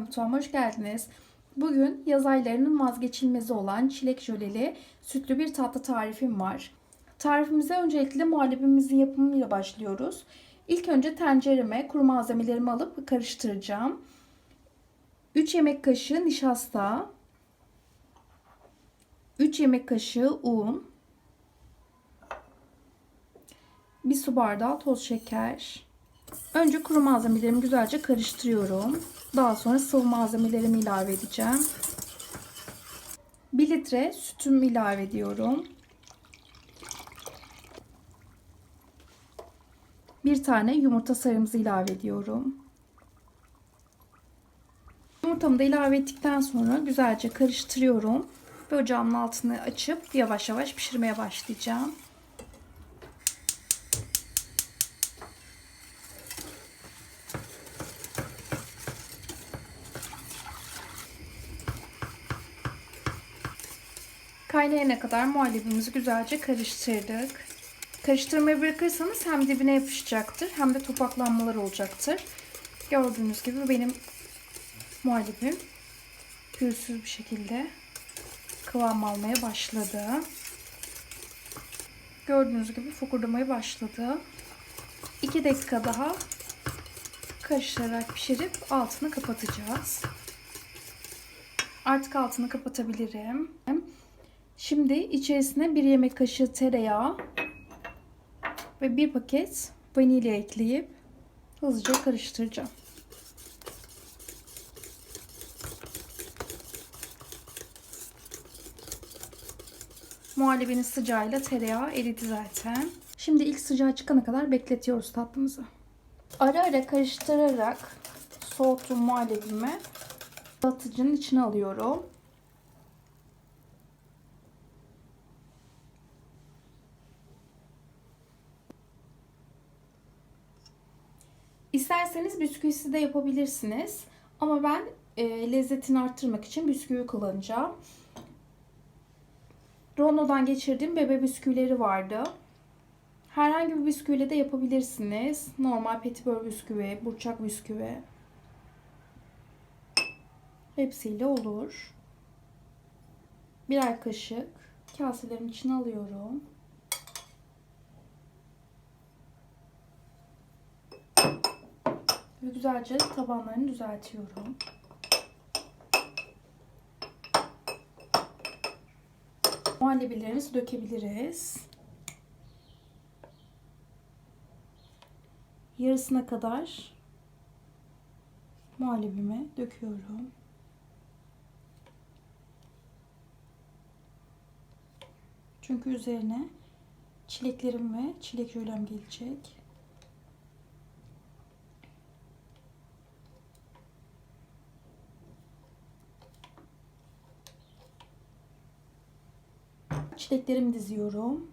mutfağıma hoş geldiniz. Bugün yaz aylarının vazgeçilmezi olan çilek jöleli sütlü bir tatlı tarifim var. Tarifimize öncelikle muhallebimizin yapımıyla başlıyoruz. İlk önce tencereme kuru malzemelerimi alıp karıştıracağım. 3 yemek kaşığı nişasta, 3 yemek kaşığı un, 1 su bardağı toz şeker, Önce kuru malzemelerimi güzelce karıştırıyorum. Daha sonra sıvı malzemelerimi ilave edeceğim. 1 litre sütümü ilave ediyorum. Bir tane yumurta sarımızı ilave ediyorum. Yumurtamı da ilave ettikten sonra güzelce karıştırıyorum. Ve ocağımın altını açıp yavaş yavaş pişirmeye başlayacağım. Kaynayana kadar muhallebimizi güzelce karıştırdık. Karıştırmayı bırakırsanız hem dibine yapışacaktır hem de topaklanmalar olacaktır. Gördüğünüz gibi benim muhallebim pürüzsüz bir şekilde kıvam almaya başladı. Gördüğünüz gibi fokurdamaya başladı. 2 dakika daha karıştırarak pişirip altını kapatacağız. Artık altını kapatabilirim. Şimdi içerisine bir yemek kaşığı tereyağı ve bir paket vanilya ekleyip hızlıca karıştıracağım. Muhallebinin sıcağıyla tereyağı eridi zaten. Şimdi ilk sıcağı çıkana kadar bekletiyoruz tatlımızı. Ara ara karıştırarak soğuttuğum muhallebimi dağıtıcının içine alıyorum. İsterseniz bisküvisi de yapabilirsiniz. Ama ben e, lezzetini arttırmak için bisküvi kullanacağım. Rondo'dan geçirdiğim bebe bisküvileri vardı. Herhangi bir bisküviyle de yapabilirsiniz. Normal petibör bisküvi, burçak bisküvi. Hepsiyle olur. Birer kaşık kaselerin içine alıyorum. Ve güzelce tabanlarını düzeltiyorum. Muhallebilerimizi dökebiliriz. Yarısına kadar muhallebimi döküyorum. Çünkü üzerine çileklerim ve çilek jölem gelecek. Çileklerimi diziyorum.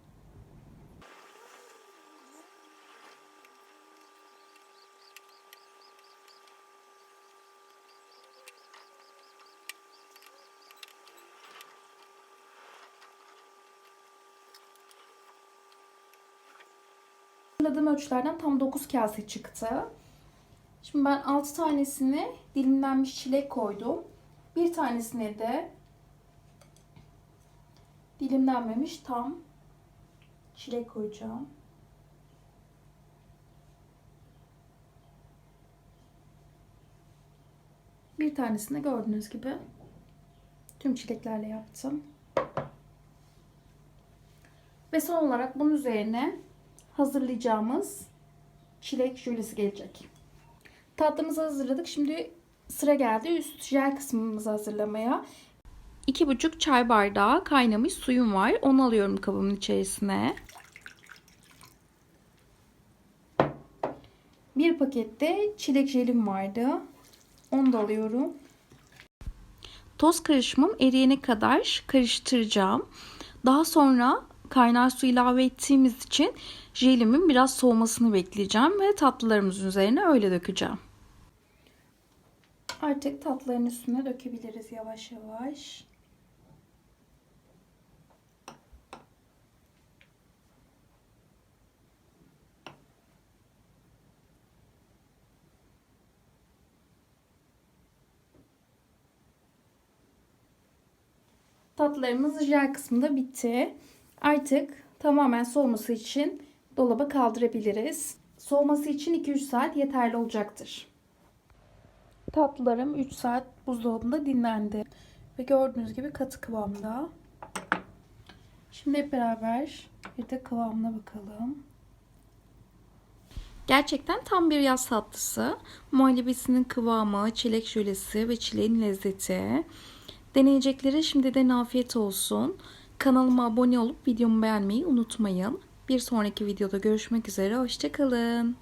Hazırladığım ölçülerden tam 9 kase çıktı. Şimdi ben 6 tanesini dilimlenmiş çilek koydum. Bir tanesine de dilimlenmemiş tam çilek koyacağım. Bir tanesini gördüğünüz gibi tüm çileklerle yaptım. Ve son olarak bunun üzerine hazırlayacağımız çilek jölesi gelecek. Tatlımızı hazırladık. Şimdi sıra geldi üst jel kısmımızı hazırlamaya. 2,5 çay bardağı kaynamış suyum var. Onu alıyorum kabımın içerisine. Bir pakette çilek jelim vardı. Onu da alıyorum. Toz karışımım eriyene kadar karıştıracağım. Daha sonra kaynar su ilave ettiğimiz için jelimin biraz soğumasını bekleyeceğim ve tatlılarımızın üzerine öyle dökeceğim. Artık tatlıların üstüne dökebiliriz yavaş yavaş. Tatlılarımız jel kısmında bitti. Artık tamamen soğuması için dolaba kaldırabiliriz. Soğuması için 2-3 saat yeterli olacaktır. Tatlılarım 3 saat buzdolabında dinlendi. Ve gördüğünüz gibi katı kıvamda. Şimdi hep beraber bir de kıvamına bakalım. Gerçekten tam bir yaz tatlısı. Muhallebisinin kıvamı, çilek jölesi ve çileğin lezzeti. Deneyeceklere şimdiden afiyet olsun. Kanalıma abone olup videomu beğenmeyi unutmayın. Bir sonraki videoda görüşmek üzere. Hoşçakalın.